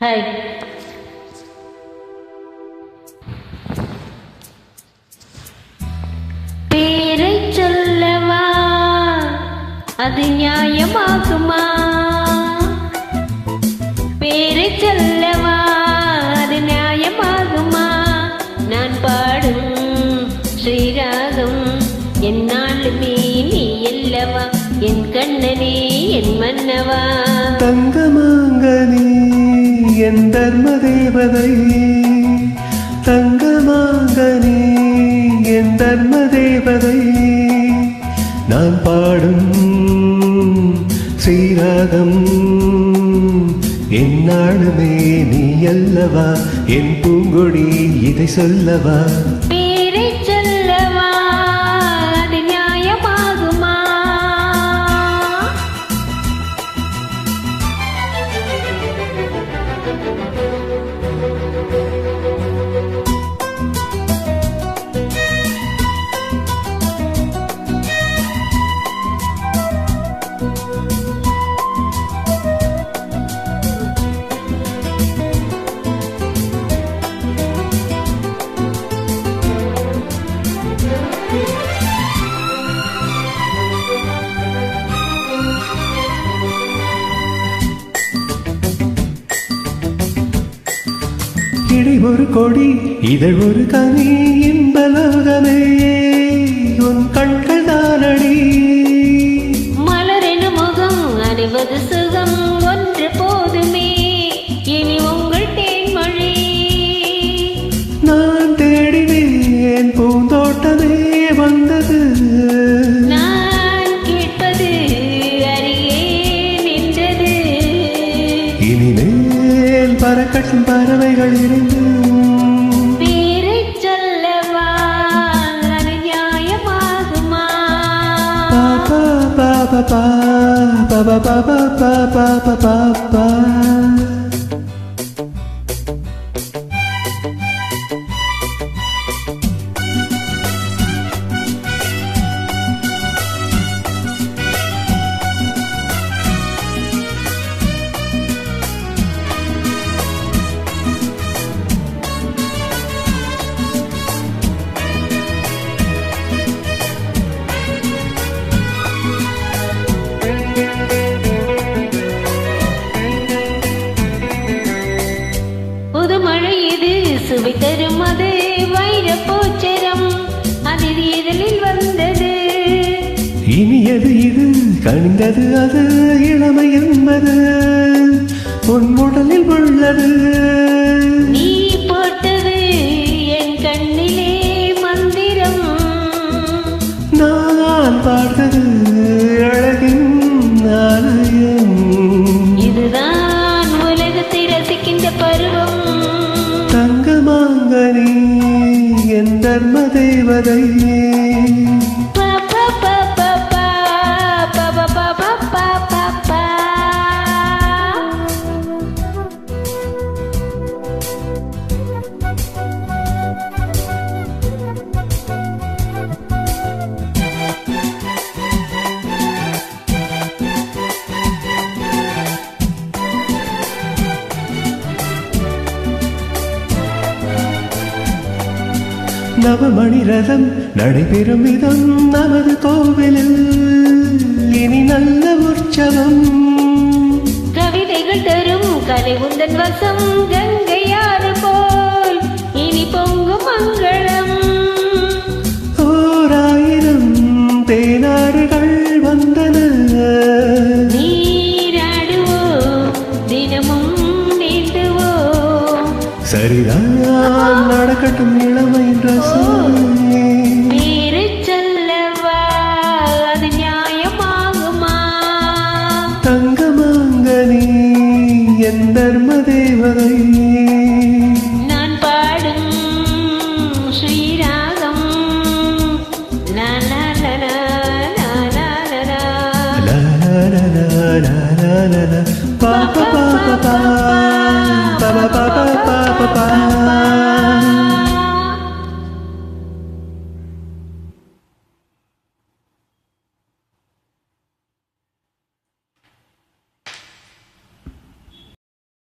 Hi பேரை சொல்லவா? அது நியாயமாகுமா? பேரை சொல்லவா? அது நியாயமாகுமா? நான் பாடும் ஸ்ரீராகம் என்னாலுமே நீ அல்லவா என் கண்ணனே என் மன்னவா? என் தர்ம தேவதை தங்கமாங்கனி என் தர்ம தேவதை நான் பாடும் ஸ்ரீராகம் என்னாலுமே நீ அல்லவா? என் பூங்கொடி இதை சொல்லவா? ஒரு கொடி இதழ் ஒரு கனி இன்பலோகமே உன் கண்கள் தானடி. மலரென முகம் அணிவது சுகம். பறக்கட்டும் பறவைகள் இருந்து பேரை சொல்லவா அது நியாயமாகுமா பாப்பா பாப்பா பாப்பா பாப்பா பாப்பா பாப்பா பாப்பா அது வைர பூச்சரம் அதில் இதழில் வந்தது. இனியது இது? கனிந்தது அது இளமை என்பது. உன் உடலில் உள்ளது. மாங்கனி என் தர்ம தேவதையே. நவமணி ரதம் நடைபெறும் விதம் நமது கோவிலில். இனி நல்ல உற்சவம். கவிதைகள் தரும் கலை உந்தன் வசம் கங்கையாறு போல். இனி பொங்கும் மங்களம். ஓராயிரம் தேனாறுகள் வந்தன. நீராடுவோம் தினமும் நீண்டுவோம் சரிதான் நடக்கட்டும் இளமை என் தர்ம தேவதையே நான் பாடும் ஸ்ரீராகம். பாப்பா பாப்பா பாப்பா பாப்பா